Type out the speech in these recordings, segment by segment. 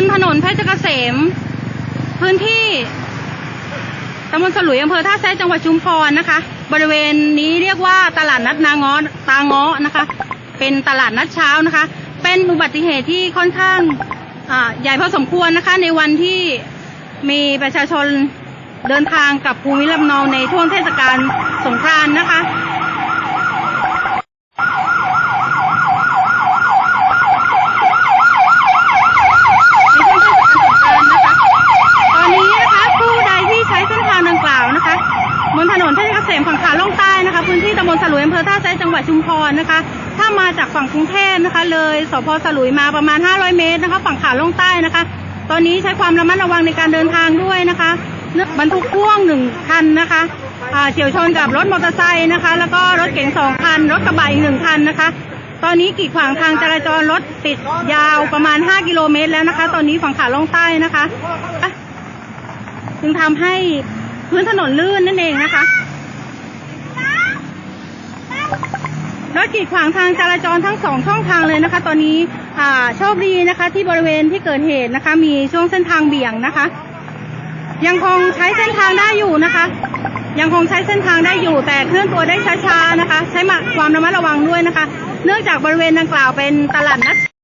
นถนนเพชรเกษม พื้นที่ตำบลสลุยอำเภอท่าแซะจังหวัดชุมพรนะคะ บริเวณนี้เรียกว่าตลาดนัดนางอตางอนะคะ เป็นตลาดนัดเช้านะคะ เป็นอุบัติเหตุที่ค่อนข้างใหญ่พอสมควรนะคะ ในวันที่มีประชาชนเดินทางกับภูมิลำเนาในช่วงในช่วงเทศกาลสงกรานต์นะคะ ตอนนี้นะคะผู้ใดที่ใช้เส้นทางดังกล่าวนะคะบนถนนเพ ชรเกษมฝั่งขาล่องใต้นะคะ พื้นที่ตำบลสลุยอำเภอท่าแซะจังหวัดชุมพรนะคะ ถ้ามาจากฝั่งกรุงเทพนะคะ เลยสพสลุยมาประมาณ 500 เมตรนะคะ ฝั่งขาล่องใต้นะคะ ตอนนี้ใช้ความระมัดระวังในการเดินทางด้วยนะคะเนื่อบรรทุกพ่วงหนึ่งคันนะคะเฉียวชนกับรถมอเตอร์ไซค์นะคะ แล้วก็รถเก๋งสองคัน รถกระบะอีกหนึ่งคันนะคะ ตอนนี้กีดขวางทางจราจรรถติดยาวประมาณ 5 กิโลเมตรแล้วนะคะ ตอนนี้ฝั่งขาล่องใต้นะคะอะจึงทำให้พื้นถนนลื่นนั่นเองนะคะ กีดขวางทางจราจรทั้งสองช่องทางเลยนะคะ ตอนนี้อ่าโชคดีนะคะ ที่บริเวณที่เกิดเหตุนะคะ มีช่วงเส้นทางเบี่ยงนะคะ ยังคงใช้เส้นทางได้อยู่นะคะ ยังคงใช้เส้นทางได้อยู่ แต่เคลื่อนตัวได้ช้าๆนะคะ ใช้ความระมัดระวังด้วยนะคะ เนื่องจากบริเวณดังกล่าวเป็นตลาดนัด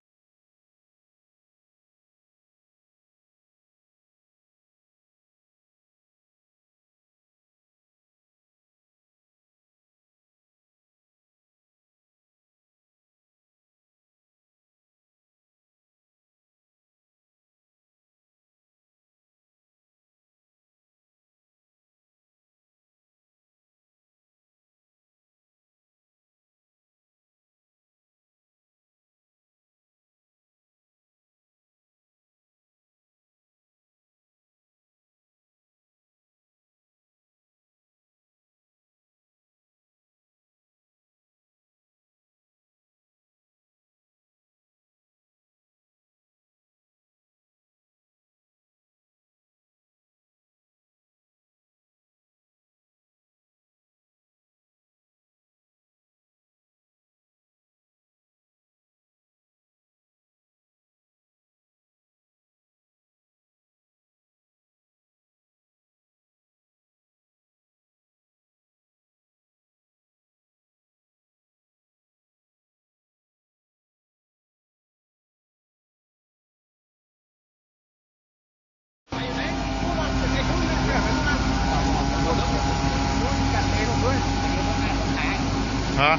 ฮะ